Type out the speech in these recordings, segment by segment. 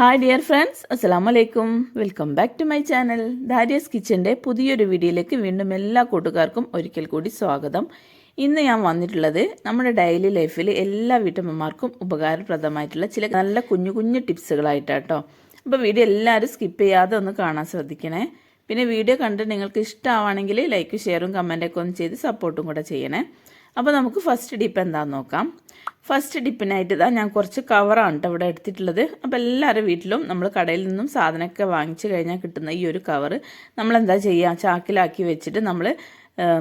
Hi dear friends അസ്സാം വലൈക്കും welcome back to my channel Darius കിച്ചന്റെ പുതിയൊരു വീഡിയോയിലേക്ക് വീണ്ടും എല്ലാ കൂട്ടുകാർക്കും ഒരിക്കൽ കൂടി സ്വാഗതം. ഇന്ന് ഞാൻ വന്നിട്ടുള്ളത് നമ്മുടെ ഡെയിലി ലൈഫിൽ എല്ലാ വീട്ടമ്മമാർക്കും ഉപകാരപ്രദമായിട്ടുള്ള ചില നല്ല കുഞ്ഞു കുഞ്ഞു ടിപ്സുകളായിട്ടാട്ടോ. അപ്പോൾ വീഡിയോ എല്ലാവരും സ്കിപ്പ് ചെയ്യാതെ ഒന്ന് കാണാൻ ശ്രദ്ധിക്കണേ. പിന്നെ വീഡിയോ കണ്ട് നിങ്ങൾക്ക് ഇഷ്ടമാണെങ്കിൽ ലൈക്ക് ഷെയറും കമന്റൊക്കെ ഒന്ന് ചെയ്ത് സപ്പോർട്ടും കൂടെ ചെയ്യണേ. അപ്പോൾ നമുക്ക് ഫസ്റ്റ് ഡിപ്പ് എന്താണെന്ന് നോക്കാം. ഫസ്റ്റ് ഡിപ്പിനായിട്ട് ഇതാ ഞാൻ കുറച്ച് കവറാണ് കേട്ടോ ഇവിടെ എടുത്തിട്ടുള്ളത്. അപ്പോൾ എല്ലാവരുടെ വീട്ടിലും നമ്മൾ കടയിൽ നിന്നും സാധനമൊക്കെ വാങ്ങിച്ചു കഴിഞ്ഞാൽ കിട്ടുന്ന ഈ ഒരു കവറ് നമ്മളെന്താ ചെയ്യുക ചാക്കിലാക്കി വെച്ചിട്ട് നമ്മൾ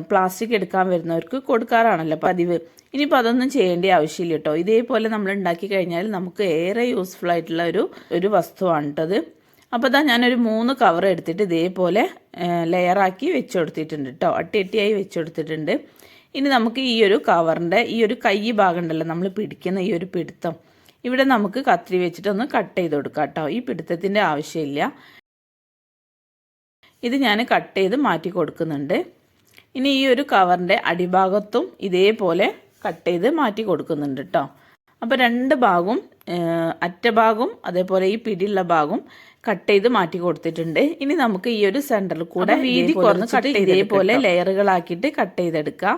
പ്ലാസ്റ്റിക് എടുക്കാൻ വരുന്നവർക്ക് കൊടുക്കാറാണല്ലോ പതിവ്. ഇനിയിപ്പോൾ അതൊന്നും ചെയ്യേണ്ട ആവശ്യമില്ല കേട്ടോ ഇതേപോലെ നമ്മൾ ഉണ്ടാക്കി കഴിഞ്ഞാൽ നമുക്ക് ഏറെ യൂസ്ഫുൾ ആയിട്ടുള്ള ഒരു ഒരു വസ്തുവാണ് കേട്ടത് അപ്പോൾ ഇതാ ഞാനൊരു മൂന്ന് കവർ എടുത്തിട്ട് ഇതേപോലെ ലെയറാക്കി വെച്ച് കൊടുത്തിട്ടുണ്ട് കേട്ടോ അട്ടി അട്ടിയായി വെച്ച് കൊടുത്തിട്ടുണ്ട്. ഇനി നമുക്ക് ഈ ഒരു കവറിന്റെ ഈ ഒരു കൈ ഭാഗം ഉണ്ടല്ലോ നമ്മൾ പിടിക്കുന്ന ഈ ഒരു പിടുത്തം. ഇവിടെ നമുക്ക് കത്രി വെച്ചിട്ട് ഒന്ന് കട്ട് ചെയ്ത് കൊടുക്കാം കേട്ടോ. ഈ പിടുത്തത്തിന്റെ ആവശ്യമില്ല. ഇത് ഞാൻ കട്ട് ചെയ്ത് മാറ്റി കൊടുക്കുന്നുണ്ട്. ഇനി ഈ ഒരു കവറിന്റെ അടിഭാഗത്തും ഇതേപോലെ കട്ട് ചെയ്ത് മാറ്റി കൊടുക്കുന്നുണ്ട് കേട്ടോ. അപ്പോൾ രണ്ട് ഭാഗവും അറ്റഭാഗവും അതേപോലെ ഈ പിടിയുള്ള ഭാഗവും കട്ട് ചെയ്ത് മാറ്റി കൊടുത്തിട്ടുണ്ട്. ഇനി നമുക്ക് ഈ ഒരു സെന്ററിൽ കൂടെ വീതി കുറഞ്ഞ് കട്ട് ഇതേപോലെ ലെയറുകളാക്കിയിട്ട് കട്ട് ചെയ്തെടുക്കാം.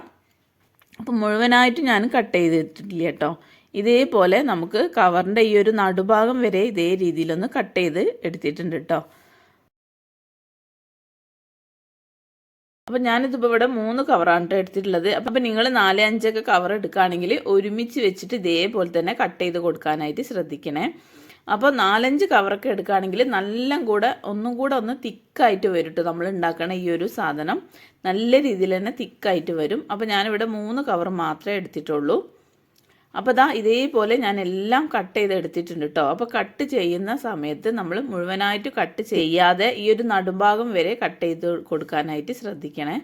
അപ്പം മുഴുവനായിട്ട് ഞാൻ കട്ട് ചെയ്തിട്ടില്ല കേട്ടോ ഇതേപോലെ നമുക്ക് കവറിന്റെ ഈ ഒരു നടുഭാഗം വരെ ഇതേ രീതിയിലൊന്ന് കട്ട് ചെയ്ത് എടുത്തിട്ടുണ്ട് കേട്ടോ അപ്പം ഞാനിതിപ്പോൾ ഇവിടെ മൂന്ന് കവറാണ് കേട്ടോ എടുത്തിട്ടുള്ളത്. അപ്പം നിങ്ങൾ നാല് അഞ്ചൊക്കെ കവർ എടുക്കുകയാണെങ്കിൽ ഒരുമിച്ച് വെച്ചിട്ട് ഇതേപോലെ തന്നെ കട്ട് ചെയ്ത് കൊടുക്കാനായിട്ട് ശ്രദ്ധിക്കണേ. അപ്പോൾ നാലഞ്ച് കവറൊക്കെ എടുക്കുകയാണെങ്കിൽ നല്ല കൂടെ ഒന്നും കൂടെ ഒന്ന് തിക്കായിട്ട് വരും കേട്ടോ നമ്മൾ ഉണ്ടാക്കണ ഈ ഒരു സാധനം. നല്ല രീതിയിൽ തന്നെ തിക്കായിട്ട് വരും. അപ്പോൾ ഞാനിവിടെ മൂന്ന് കവർ മാത്രമേ എടുത്തിട്ടുള്ളൂ. അപ്പോൾ ദാ ഇതേപോലെ ഞാൻ എല്ലാം കട്ട് ചെയ്ത് എടുത്തിട്ടുണ്ട് കേട്ടോ അപ്പോൾ കട്ട് ചെയ്യുന്ന സമയത്ത് നമ്മൾ മുഴുവനായിട്ട് കട്ട് ചെയ്യാതെ ഈ ഒരു നടുഭാഗം വരെ കട്ട് ചെയ്ത് കൊടുക്കാനായിട്ട് ശ്രദ്ധിക്കണേ.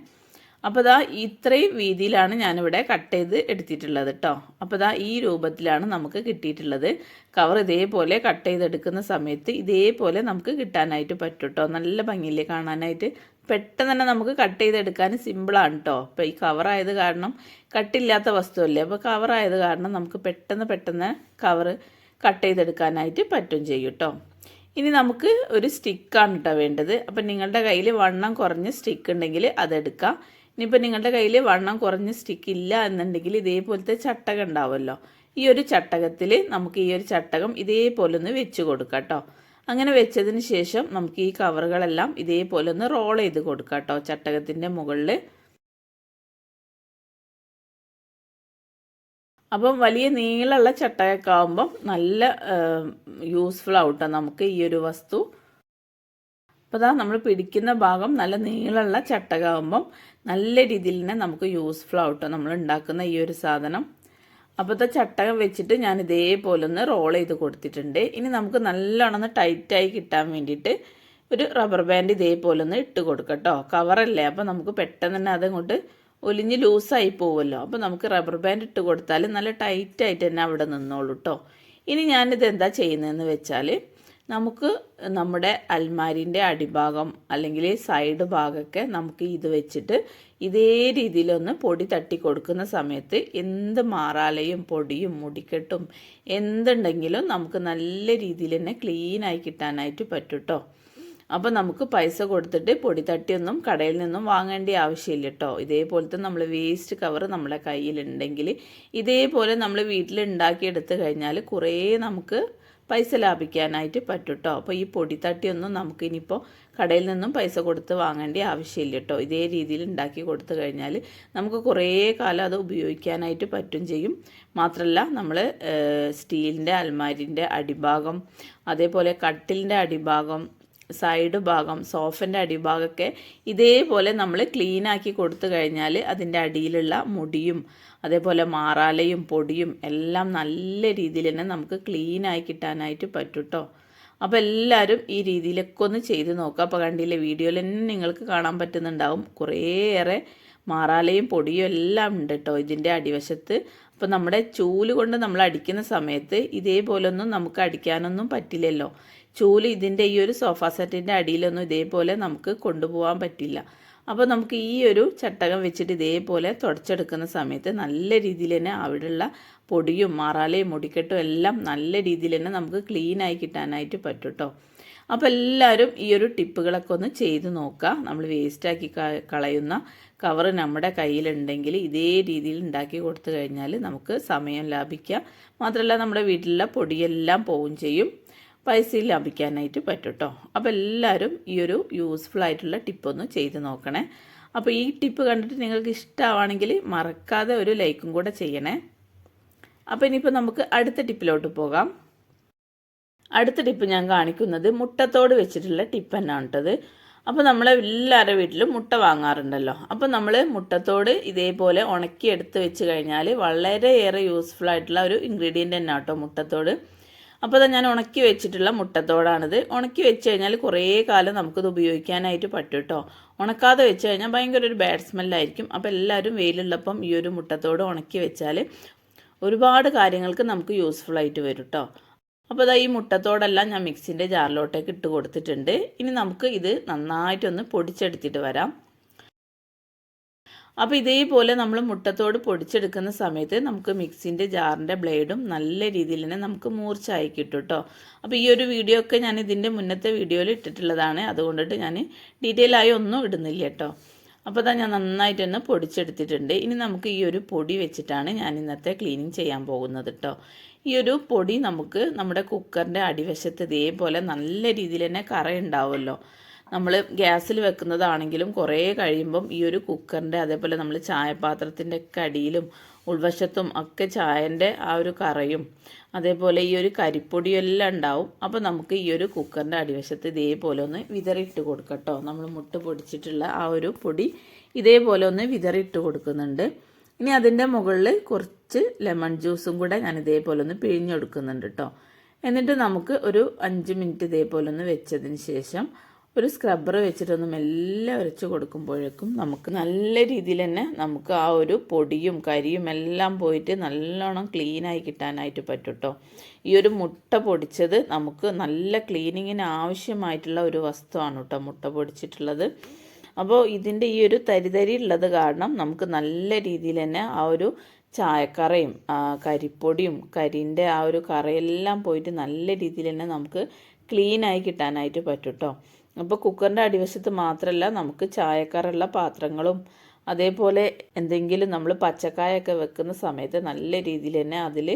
അപ്പോൾ ദാ ഇത്രയും വീതിയിലാണ് ഞാനിവിടെ കട്ട് ചെയ്ത് എടുത്തിട്ടുള്ളത് കേട്ടോ അപ്പോൾ ദാ ഈ രൂപത്തിലാണ് നമുക്ക് കിട്ടിയിട്ടുള്ളത്. കവർ ഇതേപോലെ കട്ട് ചെയ്തെടുക്കുന്ന സമയത്ത് ഇതേപോലെ നമുക്ക് കിട്ടാനായിട്ട് പറ്റും കേട്ടോ നല്ല ഭംഗിയില്ലേ കാണാനായിട്ട്? പെട്ടെന്ന് തന്നെ നമുക്ക് കട്ട് ചെയ്തെടുക്കാൻ സിമ്പിളാണ് കേട്ടോ അപ്പോൾ ഈ കവറായത് കാരണം കട്ടില്ലാത്ത വസ്തുവല്ലേ? അപ്പോൾ കവറായത് കാരണം നമുക്ക് പെട്ടെന്ന് പെട്ടെന്ന് കവർ കട്ട് ചെയ്തെടുക്കാനായിട്ട് പറ്റും ചെയ്യും കേട്ടോ ഇനി നമുക്ക് ഒരു സ്റ്റിക്കാണ് കേട്ടോ വേണ്ടത്. അപ്പം നിങ്ങളുടെ കയ്യിൽ വണ്ണം കുറഞ്ഞ സ്റ്റിക്ക് ഉണ്ടെങ്കിൽ അതെടുക്കാം. ഇനിയിപ്പോൾ നിങ്ങളുടെ കയ്യിൽ വണ്ണം കുറഞ്ഞ സ്റ്റിക്ക് ഇല്ല എന്നുണ്ടെങ്കിൽ ഇതേപോലത്തെ ചട്ടകം ഉണ്ടാവുമല്ലോ ഈ ഒരു ചട്ടകത്തിൽ നമുക്ക് ഈ ഒരു ചട്ടകം ഇതേപോലെ ഒന്ന് വെച്ച് കൊടുക്കാം കേട്ടോ അങ്ങനെ വെച്ചതിന് ശേഷം നമുക്ക് ഈ കവറുകളെല്ലാം ഇതേപോലെ ഒന്ന് റോൾ ചെയ്ത് കൊടുക്കാം കേട്ടോ ചട്ടകത്തിന്റെ മുകളിൽ അപ്പം വലിയ നീളമുള്ള ചട്ടകൊക്കെ ആകുമ്പം നല്ല യൂസ്ഫുൾ ആവട്ടോ നമുക്ക് ഈ ഒരു വസ്തു. അപ്പോൾ അതാ നമ്മൾ പിടിക്കുന്ന ഭാഗം നല്ല നീളമുള്ള ചട്ടകമാകുമ്പം നല്ല രീതിയിൽ തന്നെ നമുക്ക് യൂസ്ഫുൾ ആവട്ടോ നമ്മൾ ഉണ്ടാക്കുന്ന ഈ ഒരു സാധനം. അപ്പോഴത്തെ ചട്ടകം വെച്ചിട്ട് ഞാൻ ഇതേപോലെ ഒന്ന് റോൾ ചെയ്ത് കൊടുത്തിട്ടുണ്ട്. ഇനി നമുക്ക് നല്ലോണം ഒന്ന് ടൈറ്റായി കിട്ടാൻ വേണ്ടിയിട്ട് ഒരു റബ്ബർ ബാൻഡ് ഇതേപോലെ ഒന്ന് ഇട്ട് കൊടുക്കട്ടോ. കവറല്ലേ അപ്പോൾ നമുക്ക് പെട്ടെന്ന് തന്നെ അതങ്ങോട്ട് ഒലിഞ്ഞ് ലൂസായി പോവുമല്ലോ അപ്പോൾ നമുക്ക് റബ്ബർ ബാൻഡ് ഇട്ട് കൊടുത്താൽ നല്ല ടൈറ്റായിട്ട് തന്നെ അവിടെ നിന്നോളൂ കേട്ടോ ഇനി ഞാനിത് എന്താ ചെയ്യുന്നതെന്ന് വെച്ചാൽ നമുക്ക് നമ്മുടെ അൽമാരിന്റെ അടിഭാഗം അല്ലെങ്കിൽ സൈഡ് ഭാഗമൊക്കെ നമുക്ക് ഇത് വെച്ചിട്ട് ഇതേ രീതിയിലൊന്ന് പൊടി തട്ടി കൊടുക്കുന്ന സമയത്ത് എന്ത് മാറാലയും പൊടിയും മുടിക്കെട്ടും എന്തുണ്ടെങ്കിലും നമുക്ക് നല്ല രീതിയിൽ തന്നെ ക്ലീനായി കിട്ടാനായിട്ട് പറ്റൂട്ടോ അപ്പോൾ നമുക്ക് പൈസ കൊടുത്തിട്ട് പൊടി തട്ടിയൊന്നും കടയിൽ നിന്നും വാങ്ങേണ്ട ആവശ്യമില്ല കേട്ടോ ഇതേപോലത്തെ നമ്മൾ വേസ്റ്റ് കവർ നമ്മുടെ കയ്യിലുണ്ടെങ്കിൽ ഇതേപോലെ നമ്മൾ വീട്ടിൽ ഉണ്ടാക്കിയെടുത്ത് കഴിഞ്ഞാൽ കുറേ നമുക്ക് പൈസ ലാഭിക്കാനായിട്ട് പറ്റും കേട്ടോ അപ്പോൾ ഈ പൊടിത്തട്ടിയൊന്നും നമുക്ക് ഇനിയിപ്പോൾ കടയിൽ നിന്നും പൈസ കൊടുത്ത് വാങ്ങേണ്ട ആവശ്യമില്ല കേട്ടോ. ഇതേ രീതിയിൽ ഉണ്ടാക്കി കൊടുത്തു കഴിഞ്ഞാൽ നമുക്ക് കുറേ കാലം അത് ഉപയോഗിക്കാനായിട്ട് പറ്റും ചെയ്യും. മാത്രമല്ല നമ്മൾ സ്റ്റീലിന്റെ അൽമാരിന്റെ അടിഭാഗം അതേപോലെ കട്ടിലിന്റെ അടിഭാഗം സൈഡ് ഭാഗം സോഫന്റെ അടിഭാഗമൊക്കെ ഇതേപോലെ നമ്മൾ ക്ലീനാക്കി കൊടുത്തു കഴിഞ്ഞാൽ അതിന്റെ അടിയിലുള്ള മുടിയും അതേപോലെ മാറാലയും പൊടിയും എല്ലാം നല്ല രീതിയിൽ തന്നെ നമുക്ക് ക്ലീനായി കിട്ടാനായിട്ട് പറ്റും കേട്ടോ അപ്പോൾ എല്ലാവരും ഈ രീതിയിലൊക്കെ ഒന്ന് ചെയ്ത് നോക്കുക അപ്പോൾ കണ്ടില്ലേ വീഡിയോയിൽ തന്നെ നിങ്ങൾക്ക് കാണാൻ പറ്റുന്നുണ്ടാവും. കുറേയേറെ മാറാലയും പൊടിയും എല്ലാം ഉണ്ട് കേട്ടോ ഇതിന്റെ അടിവശത്ത്. അപ്പോൾ നമ്മുടെ ചൂൽ കൊണ്ട് നമ്മൾ അടിക്കുന്ന സമയത്ത് ഇതേപോലൊന്നും നമുക്ക് അടിക്കാനൊന്നും പറ്റില്ലല്ലോ. ചൂൽ ഇതിന്റെ ഈ ഒരു സോഫ സെറ്റിന്റെ അടിയിലൊന്നും ഇതേപോലെ നമുക്ക് കൊണ്ടുപോകാൻ പറ്റില്ല. അപ്പോൾ നമുക്ക് ഈ ഒരു ചട്ടകം വെച്ചിട്ട് ഇതേപോലെ തുടച്ചെടുക്കുന്ന സമയത്ത് നല്ല രീതിയിൽ തന്നെ അവിടെയുള്ള പൊടിയും മാറാലയും മുടിക്കെട്ടും എല്ലാം നല്ല രീതിയിൽ തന്നെ നമുക്ക് ക്ലീനായി കിട്ടാനായിട്ട് പറ്റും കേട്ടോ അപ്പോൾ എല്ലാവരും ഈ ഒരു ടിപ്പുകളൊക്കെ ഒന്ന് ചെയ്ത് നോക്കുക. നമ്മൾ വേസ്റ്റാക്കി കളയുന്ന കവർ നമ്മുടെ കയ്യിലുണ്ടെങ്കിൽ ഇതേ രീതിയിൽ ഉണ്ടാക്കി കൊടുത്തു കഴിഞ്ഞാൽ നമുക്ക് സമയം ലാഭിക്കാം. മാത്രമല്ല നമ്മുടെ വീട്ടിലുള്ള പൊടിയെല്ലാം പോവുകയും ചെയ്യും. പൈസ ലാഭിക്കാനായിട്ട് പറ്റും കേട്ടോ അപ്പോൾ എല്ലാവരും ഈ ഒരു യൂസ്ഫുൾ ആയിട്ടുള്ള ടിപ്പൊന്ന് ചെയ്ത് നോക്കണേ. അപ്പോൾ ഈ ടിപ്പ് കണ്ടിട്ട് നിങ്ങൾക്ക് ഇഷ്ടമാണെങ്കിൽ മറക്കാതെ ഒരു ലൈക്കും കൂടെ ചെയ്യണേ. അപ്പോൾ ഇനിയിപ്പോൾ നമുക്ക് അടുത്ത ടിപ്പിലോട്ട് പോകാം. അടുത്ത ടിപ്പ് ഞാൻ കാണിക്കുന്നത് മുട്ടത്തോട് വെച്ചിട്ടുള്ള ടിപ്പ് തന്നെയാണ് കേട്ടത് അപ്പോൾ നമ്മൾ എല്ലാവരുടെ വീട്ടിലും മുട്ട വാങ്ങാറുണ്ടല്ലോ. അപ്പോൾ നമ്മൾ മുട്ടത്തോട് ഇതേപോലെ ഉണക്കി എടുത്ത് വെച്ച് കഴിഞ്ഞാൽ വളരെയേറെ യൂസ്ഫുൾ ആയിട്ടുള്ള ഒരു ഇൻഗ്രീഡിയന്റ് തന്നെ കേട്ടോ മുട്ടത്തോട്. അപ്പോൾ ഞാൻ ഉണക്കി വെച്ചിട്ടുള്ള മുട്ടത്തോടാണിത്. ഉണക്കി വെച്ച് കഴിഞ്ഞാൽ കുറേ കാലം നമുക്കിത് ഉപയോഗിക്കാനായിട്ട് പറ്റും കേട്ടോ ഉണക്കാതെ വെച്ച് കഴിഞ്ഞാൽ ഭയങ്കര ഒരു ബാഡ് സ്മെല്ലായിരിക്കും അപ്പോൾ എല്ലാവരും വെയിലുള്ളപ്പം ഈ ഒരു മുട്ടത്തോട് ഉണക്കി വെച്ചാൽ ഒരുപാട് കാര്യങ്ങൾക്ക് നമുക്ക് യൂസ്ഫുൾ ആയിട്ട് വരും കേട്ടോ അപ്പോൾ ഇതാ ഈ മുട്ടത്തോടെല്ലാം ഞാൻ മിക്സിന്റെ ജാറിലോട്ടേക്ക് ഇട്ട് കൊടുത്തിട്ടുണ്ട്. ഇനി നമുക്ക് ഇത് നന്നായിട്ടൊന്ന് പൊടിച്ചെടുത്തിട്ട് വരാം. അപ്പോൾ ഇതേപോലെ നമ്മൾ മുട്ടത്തോട് പൊടിച്ചെടുക്കുന്ന സമയത്ത് നമുക്ക് മിക്സിന്റെ ജാറിന്റെ ബ്ലേഡും നല്ല രീതിയിൽ തന്നെ നമുക്ക് മൂർച്ചയായി കിട്ടും കേട്ടോ അപ്പോൾ ഈ ഒരു വീഡിയോ ഒക്കെ ഞാൻ ഇതിന്റെ മുന്നത്തെ വീഡിയോയിൽ ഇട്ടിട്ടുള്ളതാണ്. അതുകൊണ്ടിട്ട് ഞാൻ ഡീറ്റെയിൽ ആയി ഒന്നും ഇടുന്നില്ല കേട്ടോ അപ്പോൾ അതാ ഞാൻ നന്നായിട്ട് തന്നെ പൊടിച്ചെടുത്തിട്ടുണ്ട്. ഇനി നമുക്ക് ഈ ഒരു പൊടി വെച്ചിട്ടാണ് ഞാൻ ഇന്നത്തെ ക്ലീനിങ് ചെയ്യാൻ പോകുന്നത് കേട്ടോ ഈ ഒരു പൊടി നമുക്ക് നമ്മുടെ കുക്കറിന്റെ അടിവശത്ത് ഇതേപോലെ നല്ല രീതിയിൽ തന്നെ കറ ഉണ്ടാവുമല്ലോ നമ്മൾ ഗ്യാസിൽ വെക്കുന്നതാണെങ്കിലും കുറേ കഴിയുമ്പം ഈ ഒരു കുക്കറിന്റെ അതേപോലെ നമ്മൾ ചായപാത്രത്തിന്റെ ഒക്കെ അടിയിലും ഉൾവശത്തും ഒക്കെ ചായന്റെ ആ ഒരു കറയും അതേപോലെ ഈ ഒരു കരിപ്പൊടിയെല്ലാം ഉണ്ടാവും. അപ്പോൾ നമുക്ക് ഈ ഒരു കുക്കറിന്റെ അടിവശത്ത് ഇതേപോലെ ഒന്ന് വിതറിയിട്ട് കൊടുക്കട്ടോ നമ്മൾ മുട്ട പൊടിച്ചിട്ടുള്ള ആ ഒരു പൊടി ഇതേപോലെ ഒന്ന് വിതറിയിട്ട് കൊടുക്കുന്നുണ്ട്. ഇനി അതിന്റെ മുകളിൽ കുറച്ച് ലെമൺ ജ്യൂസും കൂടെ ഞാൻ ഇതേപോലെ ഒന്ന് പിഴിഞ്ഞെടുക്കുന്നുണ്ട് കേട്ടോ. എന്നിട്ട് നമുക്ക് ഒരു അഞ്ച് മിനിറ്റ് ഇതേപോലെ ഒന്ന് വെച്ചതിന് ശേഷം ഒരു സ്ക്രബ്ബർ വെച്ചിട്ടൊന്നും എല്ലാം ഉരച്ച് കൊടുക്കുമ്പോഴേക്കും നമുക്ക് നല്ല രീതിയിൽ തന്നെ നമുക്ക് ആ ഒരു പൊടിയും കരിയും എല്ലാം പോയിട്ട് നല്ലോണം ക്ലീനായി കിട്ടാനായിട്ട് പറ്റും കേട്ടോ ഈ ഒരു മുട്ട പൊടിച്ചത് നമുക്ക് നല്ല ക്ലീനിങ്ങിന് ആവശ്യമായിട്ടുള്ള ഒരു വസ്തുവാണ് കേട്ടോ മുട്ട പൊടിച്ചിട്ടുള്ളത്. അപ്പോൾ ഇതിന്റെ ഈ ഒരു തരിതരി ഉള്ളത് കാരണം നമുക്ക് നല്ല രീതിയിൽ തന്നെ ആ ഒരു ചായക്കറയും കരിപ്പൊടിയും കരിന്റെ ആ ഒരു കറയെല്ലാം പോയിട്ട് നല്ല രീതിയിൽ തന്നെ നമുക്ക് ക്ലീനായി കിട്ടാനായിട്ട് പറ്റും കേട്ടോ അപ്പോൾ കുക്കറിന്റെ അടിവശത്ത് മാത്രമല്ല നമുക്ക് ചായക്കാറുള്ള പാത്രങ്ങളും അതേപോലെ എന്തെങ്കിലും നമ്മൾ പച്ചക്കായൊക്കെ വെക്കുന്ന സമയത്ത് നല്ല രീതിയിൽ തന്നെ അതിൽ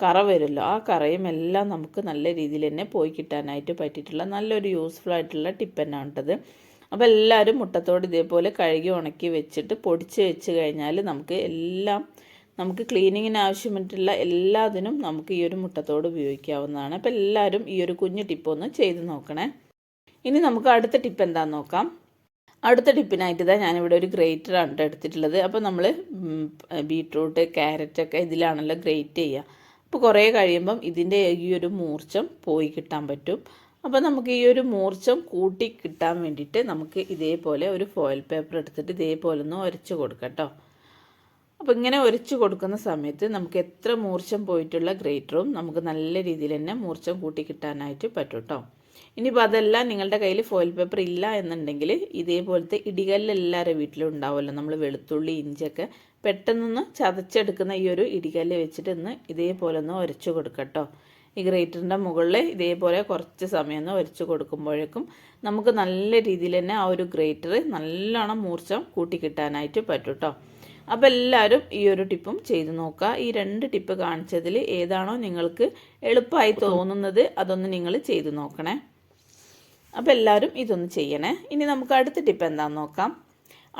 കറ വരുമല്ലോ. ആ കറയും എല്ലാം നമുക്ക് നല്ല രീതിയിൽ തന്നെ പോയി കിട്ടാനായിട്ട് പറ്റിയിട്ടുള്ള നല്ലൊരു യൂസ്ഫുൾ ആയിട്ടുള്ള ടിപ്പ് തന്നെയാണ് അപ്പോൾ എല്ലാവരും മുട്ടത്തോട് ഇതേപോലെ കഴുകി ഉണക്കി വെച്ചിട്ട് പൊടിച്ച് വെച്ച് കഴിഞ്ഞാൽ നമുക്ക് എല്ലാം നമുക്ക് ക്ലീനിങ്ങിന് ആവശ്യമായിട്ടുള്ള എല്ലാത്തിനും നമുക്ക് ഈ ഒരു മുട്ടത്തോട് ഉപയോഗിക്കാവുന്നതാണ്. അപ്പോൾ എല്ലാവരും ഈ ഒരു കുഞ്ഞു ടിപ്പ് ഒന്ന് ചെയ്ത് നോക്കണേ. ഇനി നമുക്ക് അടുത്ത ടിപ്പ് എന്താണെന്ന് നോക്കാം. അടുത്ത ടിപ്പിനായിട്ട് ഇതാ ഞാനിവിടെ ഒരു ഗ്രേറ്റർ ആണ് എടുത്തിട്ടുള്ളത്. അപ്പോൾ നമ്മൾ ബീട്രൂട്ട് ക്യാരറ്റൊക്കെ ഇതിലാണല്ലോ ഗ്രേറ്റ് ചെയ്യുക അപ്പോൾ കുറേ കഴിയുമ്പം ഇതിന്റെ ഈ ഒരു മൂർച്ചം പോയി കിട്ടാൻ പറ്റും. അപ്പോൾ നമുക്ക് ഈ ഒരു മൂർച്ചം കൂട്ടി കിട്ടാൻ വേണ്ടിയിട്ട് നമുക്ക് ഇതേപോലെ ഒരു ഫോയിൽ പേപ്പർ എടുത്തിട്ട് ഇതേപോലെ ഒന്ന് ഉരച്ച് കൊടുക്കാം കേട്ടോ അപ്പോൾ ഇങ്ങനെ ഉരച്ച് കൊടുക്കുന്ന സമയത്ത് നമുക്ക് എത്ര മൂർച്ചം പോയിട്ടുള്ള ഗ്രേറ്ററും നമുക്ക് നല്ല രീതിയിൽ തന്നെ മൂർച്ചം കൂട്ടി കിട്ടാനായിട്ട് പറ്റും കേട്ടോ ഇനിയിപ്പോൾ അതെല്ലാം നിങ്ങളുടെ കയ്യിൽ ഫോയിൽ പേപ്പർ ഇല്ല എന്നുണ്ടെങ്കിൽ ഇതേപോലത്തെ ഇടികല്ല് എല്ലാവരുടെ വീട്ടിലും ഉണ്ടാവുമല്ലോ. നമ്മൾ വെളുത്തുള്ളി ഇഞ്ചൊക്കെ പെട്ടെന്നൊന്ന് ചതച്ചെടുക്കുന്ന ഈ ഒരു ഇടികല്ല് വെച്ചിട്ട് ഒന്ന് ഇതേപോലെ ഒന്ന് ഉരച്ചു കൊടുക്കട്ടോ ഈ ഗ്രേറ്ററിന്റെ മുകളിൽ ഇതേപോലെ കുറച്ച് സമയം ഒന്ന് ഒരച്ച് കൊടുക്കുമ്പോഴേക്കും നമുക്ക് നല്ല രീതിയിൽ തന്നെ ആ ഒരു ഗ്രേറ്റർ നല്ലോണം മൂർച്ചം കൂട്ടി കിട്ടാനായിട്ട് പറ്റും കേട്ടോ. അപ്പോൾ എല്ലാവരും ഈ ഒരു ടിപ്പും ചെയ്തു നോക്കുക. ഈ രണ്ട് ടിപ്പ് കാണിച്ചതിൽ ഏതാണോ നിങ്ങൾക്ക് എളുപ്പമായി തോന്നുന്നത് അതൊന്ന് നിങ്ങൾ ചെയ്തു നോക്കണേ. അപ്പോൾ എല്ലാവരും ഇതൊന്ന് ചെയ്യണേ. ഇനി നമുക്ക് അടുത്ത ടിപ്പ് എന്താണെന്ന് നോക്കാം.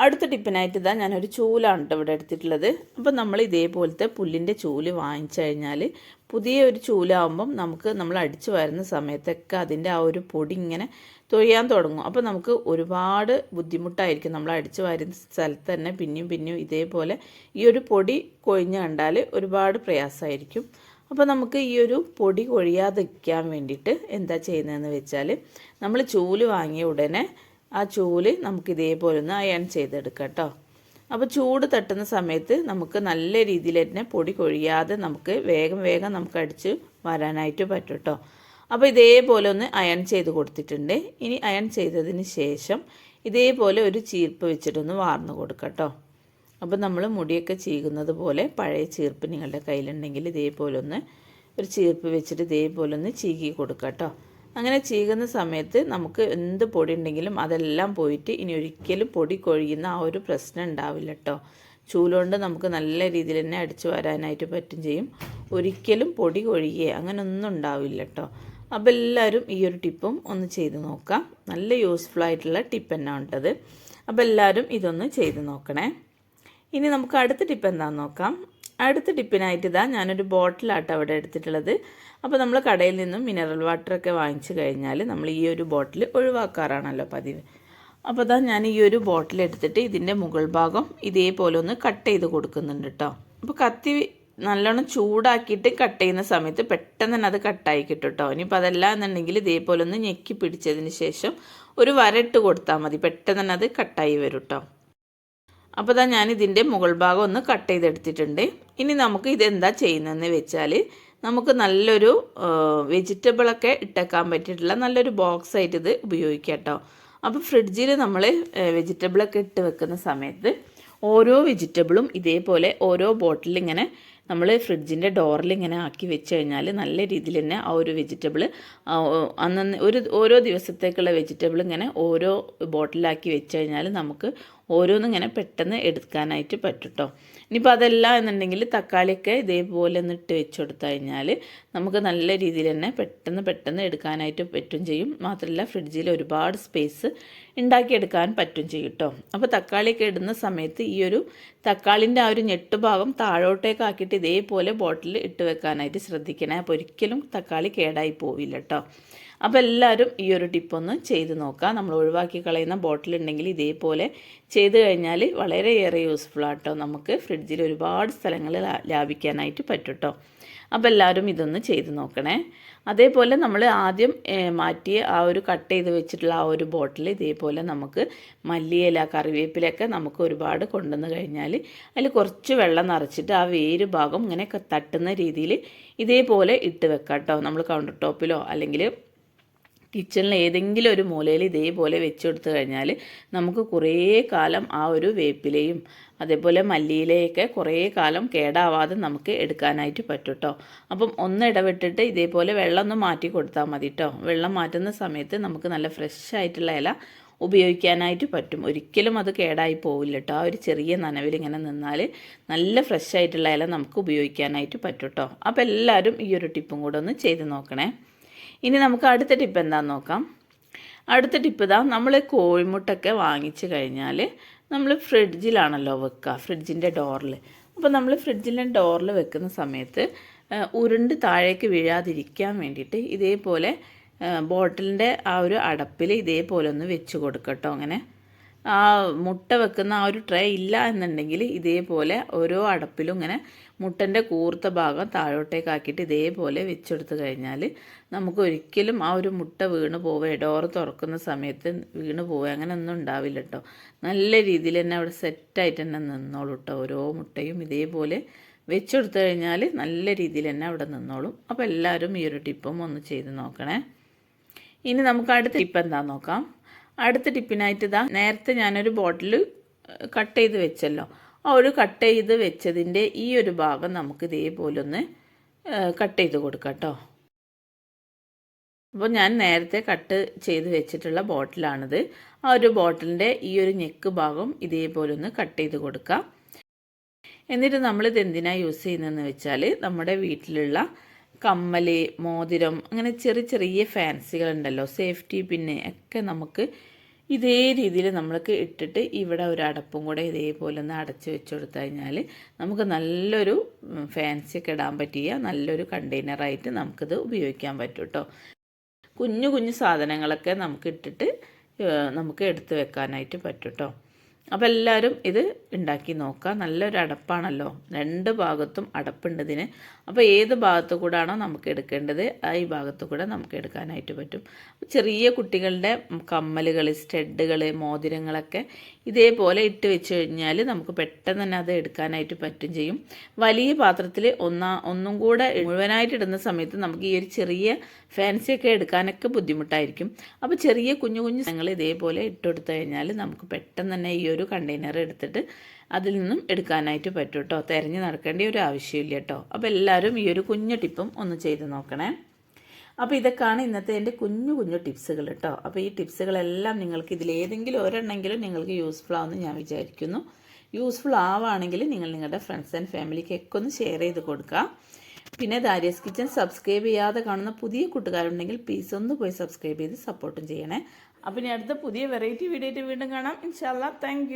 അടുത്ത ടിപ്പിനായിട്ട് ഇതാ ഞാനൊരു ചൂലാണ് കേട്ടോ ഇവിടെ എടുത്തിട്ടുള്ളത്. അപ്പോൾ നമ്മൾ ഇതേപോലത്തെ പുല്ലിന്റെ ചൂൽ വാങ്ങിച്ചു കഴിഞ്ഞാൽ പുതിയ ഒരു ചൂലാവുമ്പം നമുക്ക് നമ്മൾ അടിച്ചു വരുന്ന സമയത്തൊക്കെ അതിന്റെ ആ ഒരു പൊടി ഇങ്ങനെ തൊഴിയാൻ തുടങ്ങും. അപ്പോൾ നമുക്ക് ഒരുപാട് ബുദ്ധിമുട്ടായിരിക്കും നമ്മൾ അടിച്ചു വരുന്ന സ്ഥലത്ത് തന്നെ പിന്നെയും പിന്നെയും ഇതേപോലെ ഈ ഒരു പൊടി കൊഴിഞ്ഞ് കണ്ടാൽ ഒരുപാട് പ്രയാസമായിരിക്കും. അപ്പോൾ നമുക്ക് ഈ ഒരു പൊടി കൊഴിയാതിരിക്കാൻ വേണ്ടിയിട്ട് എന്താ ചെയ്യുന്നതെന്ന് വെച്ചാൽ നമ്മൾ ചൂൽ വാങ്ങിയ ഉടനെ ആ ചൂൽ നമുക്ക് ഇതേപോലെ ഒന്ന് അയൺ ചെയ്തെടുക്കാം കേട്ടോ അപ്പോൾ ചൂട് തട്ടുന്ന സമയത്ത് നമുക്ക് നല്ല രീതിയിൽ തന്നെ പൊടി കൊഴിയാതെ നമുക്ക് വേഗം വേഗം നമുക്ക് അടിച്ച് വരാനായിട്ട് പറ്റും കേട്ടോ അപ്പോൾ ഇതേപോലെ ഒന്ന് അയൺ ചെയ്ത് കൊടുത്തിട്ടുണ്ട്. ഇനി അയൺ ചെയ്തതിന് ശേഷം ഇതേപോലെ ഒരു ചീർപ്പ് വെച്ചിട്ടൊന്ന് വാർന്നു കൊടുക്കാം കേട്ടോ അപ്പോൾ നമ്മൾ മുടിയൊക്കെ ചീകുന്നത് പോലെ പഴയ ചീർപ്പ് നിങ്ങളുടെ കയ്യിലുണ്ടെങ്കിൽ ഇതേപോലെ ഒന്ന് ഒരു ചീർപ്പ് വെച്ചിട്ട് ഇതേപോലെ ഒന്ന് ചീകി കൊടുക്കുക കേട്ടോ അങ്ങനെ ചീകുന്ന സമയത്ത് നമുക്ക് എന്ത് പൊടി ഉണ്ടെങ്കിലും അതെല്ലാം പോയിട്ട് ഇനി ഒരിക്കലും പൊടി കൊഴിയുന്ന ആ ഒരു പ്രശ്നം ഉണ്ടാവില്ല കേട്ടോ ചൂലുകൊണ്ട് നമുക്ക് നല്ല രീതിയിൽ തന്നെ അടിച്ചു വരാനായിട്ട് പറ്റും ചെയ്യും. ഒരിക്കലും പൊടി കൊഴിയേ അങ്ങനെ ഒന്നും ഉണ്ടാവില്ല കേട്ടോ അപ്പോൾ എല്ലാവരും ഈ ഒരു ടിപ്പും ഒന്ന് ചെയ്ത് നോക്കാം. നല്ല യൂസ്ഫുൾ ആയിട്ടുള്ള ടിപ്പ് തന്നെ ഉണ്ടത്. അപ്പോൾ എല്ലാവരും ഇതൊന്ന് ചെയ്ത് നോക്കണേ. ഇനി നമുക്ക് അടുത്ത ടിപ്പ് എന്താണെന്ന് നോക്കാം. അടുത്ത ടിപ്പിനായിട്ട് ഇതാ ഞാനൊരു ബോട്ടിലാട്ടോ അവിടെ എടുത്തിട്ടുള്ളത്. അപ്പോൾ നമ്മൾ കടയിൽ നിന്നും മിനറൽ വാട്ടറൊക്കെ വാങ്ങിച്ചു കഴിഞ്ഞാൽ നമ്മൾ ഈ ഒരു ബോട്ടിൽ ഒഴിവാക്കാറാണല്ലോ പതിവ്. അപ്പോൾ അതാ ഞാൻ ഈ ഒരു ബോട്ടിൽ എടുത്തിട്ട് ഇതിന്റെ മുകൾ ഭാഗം ഇതേപോലെ ഒന്ന് കട്ട് ചെയ്ത് കൊടുക്കുന്നുണ്ട് കേട്ടോ അപ്പോൾ കത്തി നല്ലോണം ചൂടാക്കിയിട്ട് കട്ട് ചെയ്യുന്ന സമയത്ത് പെട്ടെന്ന് തന്നെ അത് കട്ടായി കിട്ടും കേട്ടോ ഇനിയിപ്പോൾ അതല്ല എന്നുണ്ടെങ്കിൽ ഇതേപോലെ ഒന്ന് ഞെക്കി പിടിച്ചതിന് ശേഷം ഒരു വരട്ട് കൊടുത്താൽ മതി. പെട്ടെന്ന് തന്നെ അത് കട്ടായി വരും കേട്ടോ അപ്പോൾ ഇതാ ഞാനിതിന്റെ മുകൾ ഭാഗം ഒന്ന് കട്ട് ചെയ്തെടുത്തിട്ടുണ്ട്. ഇനി നമുക്ക് ഇതെന്താ ചെയ്യുന്നതെന്ന് വെച്ചാൽ നമുക്ക് നല്ലൊരു വെജിറ്റബിളൊക്കെ ഇട്ടേക്കാൻ പറ്റിയിട്ടുള്ള നല്ലൊരു ബോക്സ് ആയിട്ട് ഇത് ഉപയോഗിക്കാം കേട്ടോ അപ്പോൾ ഫ്രിഡ്ജിൽ നമ്മൾ വെജിറ്റബിളൊക്കെ ഇട്ട് വെക്കുന്ന സമയത്ത് ഓരോ വെജിറ്റബിളും ഇതേപോലെ ഓരോ ബോട്ടിൽ ഇങ്ങനെ നമ്മൾ ഫ്രിഡ്ജിന്റെ ഡോറിൽ ഇങ്ങനെ ആക്കി വെച്ച് കഴിഞ്ഞാൽ നല്ല രീതിയിൽ തന്നെ ആ ഒരു വെജിറ്റബിൾ അന്ന് ഒരു ഓരോ ദിവസത്തേക്കുള്ള വെജിറ്റബിൾ ഇങ്ങനെ ഓരോ ബോട്ടിലാക്കി വെച്ച് കഴിഞ്ഞാൽ നമുക്ക് ഓരോന്നിങ്ങനെ പെട്ടെന്ന് എടുക്കാനായിട്ട് പറ്റും കേട്ടോ ഇനിയിപ്പോൾ അതല്ല എന്നുണ്ടെങ്കിൽ തക്കാളിയൊക്കെ ഇതേപോലെ ഒന്ന് ഇട്ട് വെച്ച് കൊടുത്തു കഴിഞ്ഞാൽ നമുക്ക് നല്ല രീതിയിൽ തന്നെ പെട്ടെന്ന് പെട്ടെന്ന് എടുക്കാനായിട്ട് പറ്റും ചെയ്യും. മാത്രമല്ല ഫ്രിഡ്ജിൽ ഒരുപാട് സ്പേസ് ഉണ്ടാക്കിയെടുക്കാൻ പറ്റും ചെയ്യും കേട്ടോ അപ്പോൾ തക്കാളിയൊക്കെ ഇടുന്ന സമയത്ത് ഈ ഒരു തക്കാളിന്റെ ആ ഒരു ഞെട്ട് ഭാഗം താഴോട്ടേക്ക് ആക്കിയിട്ട് ഇതേപോലെ ബോട്ടിൽ ഇട്ട് വെക്കാനായിട്ട് ശ്രദ്ധിക്കണേ. അപ്പോൾ ഒരിക്കലും തക്കാളി കേടായി പോവില്ല കേട്ടോ അപ്പോൾ എല്ലാവരും ഈ ഒരു ടിപ്പൊന്ന് ചെയ്ത് നോക്കുക. നമ്മൾ ഒഴിവാക്കി കളയുന്ന ബോട്ടിൽ ഉണ്ടെങ്കിൽ ഇതേപോലെ ചെയ്ത് കഴിഞ്ഞാൽ വളരെയേറെ യൂസ്ഫുൾ ആട്ടോ. നമുക്ക് ഫ്രിഡ്ജിൽ ഒരുപാട് സ്ഥലങ്ങൾ ലാഭിക്കാനായിട്ട് പറ്റും കേട്ടോ അപ്പോൾ എല്ലാവരും ഇതൊന്ന് ചെയ്ത് നോക്കണേ. അതേപോലെ നമ്മൾ ആദ്യം മാറ്റിയ ആ ഒരു കട്ട് ചെയ്ത് വെച്ചിട്ടുള്ള ആ ഒരു ബോട്ടിൽ ഇതേപോലെ നമുക്ക് മല്ലിയില കറിവേപ്പിലൊക്കെ നമുക്ക് ഒരുപാട് കൊണ്ടുവന്ന് കഴിഞ്ഞാൽ അതിൽ കുറച്ച് വെള്ളം നിറച്ചിട്ട് ആ വേര് ഭാഗം ഇങ്ങനെ തട്ടുന്ന രീതിയിൽ ഇതേപോലെ ഇട്ട് വെക്കാം കേട്ടോ നമ്മൾ കൗണ്ടർ ടോപ്പിലോ അല്ലെങ്കിൽ കിച്ചണിൽ ഏതെങ്കിലും ഒരു മൂലയിൽ ഇതേപോലെ വെച്ച് കൊടുത്തു കഴിഞ്ഞാൽ നമുക്ക് കുറേ കാലം ആ ഒരു വേപ്പിലയും അതേപോലെ മല്ലിയിലയൊക്കെ കുറേ കാലം കേടാവാതെ നമുക്ക് എടുക്കാനായിട്ട് പറ്റും കേട്ടോ അപ്പം ഒന്ന് ഇടവിട്ടിട്ട് ഇതേപോലെ വെള്ളം ഒന്ന് മാറ്റി കൊടുത്താൽ മതി കേട്ടോ വെള്ളം മാറ്റുന്ന സമയത്ത് നമുക്ക് നല്ല ഫ്രഷ് ആയിട്ടുള്ള ഇല ഉപയോഗിക്കാനായിട്ട് പറ്റും. ഒരിക്കലും അത് കേടായി പോവില്ല കേട്ടോ ആ ഒരു ചെറിയ നനവിൽ ഇങ്ങനെ നിന്നാൽ നല്ല ഫ്രഷ് ആയിട്ടുള്ള ഇല നമുക്ക് ഉപയോഗിക്കാനായിട്ട് പറ്റും കേട്ടോ അപ്പോൾ എല്ലാവരും ഈ ഒരു ടിപ്പും കൂടെ ഒന്ന് ചെയ്ത് നോക്കണേ. ഇനി നമുക്ക് അടുത്ത ടിപ്പ് എന്താണെന്ന് നോക്കാം. അടുത്ത ടിപ്പ് ഇതാ നമ്മൾ കോഴിമുട്ടൊക്കെ വാങ്ങിച്ച് കഴിഞ്ഞാൽ നമ്മൾ ഫ്രിഡ്ജിലാണല്ലോ വെക്കുക ഫ്രിഡ്ജിന്റെ ഡോറിൽ അപ്പോൾ നമ്മൾ ഫ്രിഡ്ജിന്റെ ഡോറിൽ വെക്കുന്ന സമയത്ത് ഉരുണ്ട് താഴേക്ക് വീഴാതിരിക്കാൻ വേണ്ടിയിട്ട് ഇതേപോലെ ബോട്ടിലിന്റെ ആ ഒരു അടപ്പിൽ ഇതേപോലെ ഒന്ന് വെച്ച് കൊടുക്കട്ടോ അങ്ങനെ. ആ മുട്ട വെക്കുന്ന ആ ഒരു ട്രേ ഇല്ല എന്നുണ്ടെങ്കിൽ ഇതേപോലെ ഓരോ അടപ്പിലും ഇങ്ങനെ മുട്ടന്റെ കൂർത്ത ഭാഗം താഴോട്ടേക്ക് ആക്കിയിട്ട് ഇതേപോലെ വെച്ചെടുത്ത് കഴിഞ്ഞാൽ നമുക്ക് ഒരിക്കലും ആ ഒരു മുട്ട വീണ് പോവുക ഡോറ് തുറക്കുന്ന സമയത്ത് വീണ് പോവുക അങ്ങനെ ഒന്നും ഉണ്ടാവില്ല കേട്ടോ നല്ല രീതിയിൽ തന്നെ അവിടെ സെറ്റായിട്ട് തന്നെ നിന്നോളൂ കേട്ടോ ഓരോ മുട്ടയും ഇതേപോലെ വെച്ചെടുത്ത് കഴിഞ്ഞാൽ നല്ല രീതിയിൽ തന്നെ അവിടെ നിന്നോളും. അപ്പോൾ എല്ലാവരും ഈ ഒരു ടിപ്പും ഒന്ന് ചെയ്ത് നോക്കണേ. ഇനി നമുക്ക് അടുത്ത ടിപ്പ് എന്താണെന്ന് നോക്കാം. അടുത്ത ടിപ്പിനായിട്ട് ഇതാ നേരത്തെ ഞാനൊരു ബോട്ടിൽ കട്ട് ചെയ്ത് വെച്ചല്ലോ. ഒരു കട്ട് ചെയ്ത് വെച്ചതിന്റെ ഈ ഒരു ഭാഗം നമുക്ക് ഇതേപോലെ ഒന്ന് കട്ട് ചെയ്ത് കൊടുക്കാം കേട്ടോ. അപ്പോൾ ഞാൻ നേരത്തെ കട്ട് ചെയ്ത് വെച്ചിട്ടുള്ള ബോട്ടിലാണിത്. ആ ഒരു ബോട്ടിലിന്റെ ഈ ഒരു ഞെക്ക് ഭാഗം ഇതേപോലെ ഒന്ന് കട്ട് ചെയ്ത് കൊടുക്കാം. എന്നിട്ട് നമ്മളിത് എന്തിനാണ് യൂസ് ചെയ്യുന്നതെന്ന് വെച്ചാൽ നമ്മുടെ വീട്ടിലുള്ള കമ്മൽ മോതിരം അങ്ങനെ ചെറിയ ചെറിയ ഫാൻസികളുണ്ടല്ലോ സേഫ്റ്റി പിന്നെ ഒക്കെ നമുക്ക് ഇതേ രീതിയിൽ നമ്മൾക്ക് ഇട്ടിട്ട് ഇവിടെ ഒരു അടപ്പും കൂടെ ഇതേപോലെ ഒന്ന് അടച്ച് വെച്ച് കൊടുത്തു കഴിഞ്ഞാൽ നമുക്ക് നല്ലൊരു ഫാൻസി ഒക്കെ ഇടാൻ പറ്റിയ നല്ലൊരു കണ്ടെയ്നറായിട്ട് നമുക്കിത് ഉപയോഗിക്കാൻ പറ്റും കേട്ടോ കുഞ്ഞു കുഞ്ഞു സാധനങ്ങളൊക്കെ നമുക്ക് ഇട്ടിട്ട് നമുക്ക് എടുത്ത് വെക്കാനായിട്ട് പറ്റും കേട്ടോ അപ്പോൾ എല്ലാവരും ഇത് ഉണ്ടാക്കി നോക്കുക. നല്ലൊരു അടപ്പാണല്ലോ. രണ്ട് ഭാഗത്തും അടപ്പുണ്ട് ഇതിന്. അപ്പോൾ ഏത് ഭാഗത്തു കൂടാണോ നമുക്ക് എടുക്കേണ്ടത് ആ ഈ ഭാഗത്തു കൂടെ നമുക്ക് എടുക്കാനായിട്ട് പറ്റും. ചെറിയ കുട്ടികളുടെ കമ്മലുകൾ സ്റ്റെഡുകൾ മോതിരങ്ങളൊക്കെ ഇതേപോലെ ഇട്ട് വെച്ച് കഴിഞ്ഞാൽ നമുക്ക് പെട്ടെന്ന് തന്നെ അത് എടുക്കാനായിട്ട് പറ്റും ചെയ്യും. വലിയ പാത്രത്തിൽ ഒന്നാ ഒന്നും കൂടെ മുഴുവനായിട്ട് ഇടുന്ന സമയത്ത് നമുക്ക് ഈ ഒരു ചെറിയ ഫാൻസിയൊക്കെ എടുക്കാനൊക്കെ ബുദ്ധിമുട്ടായിരിക്കും. അപ്പോൾ ചെറിയ കുഞ്ഞു കുഞ്ഞു ഞങ്ങൾ ഇതേപോലെ ഇട്ടുകൊടുത്തു കഴിഞ്ഞാൽ നമുക്ക് പെട്ടെന്ന് തന്നെ ഈ ഒരു കണ്ടെയ്നർ എടുത്തിട്ട് അതിൽ നിന്നും എടുക്കാനായിട്ട് പറ്റും കേട്ടോ തിരഞ്ഞു നടക്കേണ്ട ഒരു ആവശ്യമില്ല കേട്ടോ അപ്പോൾ എല്ലാവരും ഈ ഒരു കുഞ്ഞു ടിപ്പും ഒന്ന് ചെയ്ത് നോക്കണേ. അപ്പോൾ ഇതൊക്കെയാണ് ഇന്നത്തെ എന്റെ കുഞ്ഞു കുഞ്ഞു ടിപ്സുകൾ കേട്ടോ അപ്പോൾ ഈ ടിപ്സുകളെല്ലാം നിങ്ങൾക്ക് ഇതിലേതെങ്കിലും ഒരെണ്ണെങ്കിലും നിങ്ങൾക്ക് യൂസ്ഫുൾ ആവുമെന്ന് ഞാൻ വിചാരിക്കുന്നു. യൂസ്ഫുൾ ആവുകയാണെങ്കിൽ നിങ്ങൾ നിങ്ങളുടെ ഫ്രണ്ട്സ് ആൻഡ് ഫാമിലിക്കൊക്കെ ഒന്ന് ഷെയർ ചെയ്ത് കൊടുക്കുക. പിന്നെ ദാരിയസ് കിച്ചൻ സബ്സ്ക്രൈബ് ചെയ്യാതെ കാണുന്ന പുതിയ കൂട്ടുകാരുണ്ടെങ്കിൽ പ്ലീസ് ഒന്ന് പോയി സബ്സ്ക്രൈബ് ചെയ്ത് സപ്പോർട്ടും ചെയ്യണേ. അപ്പം ഇനി അടുത്ത പുതിയ വെറൈറ്റി വീഡിയോ വീണ്ടും കാണാം. ഇൻഷാല്ലാ താങ്ക്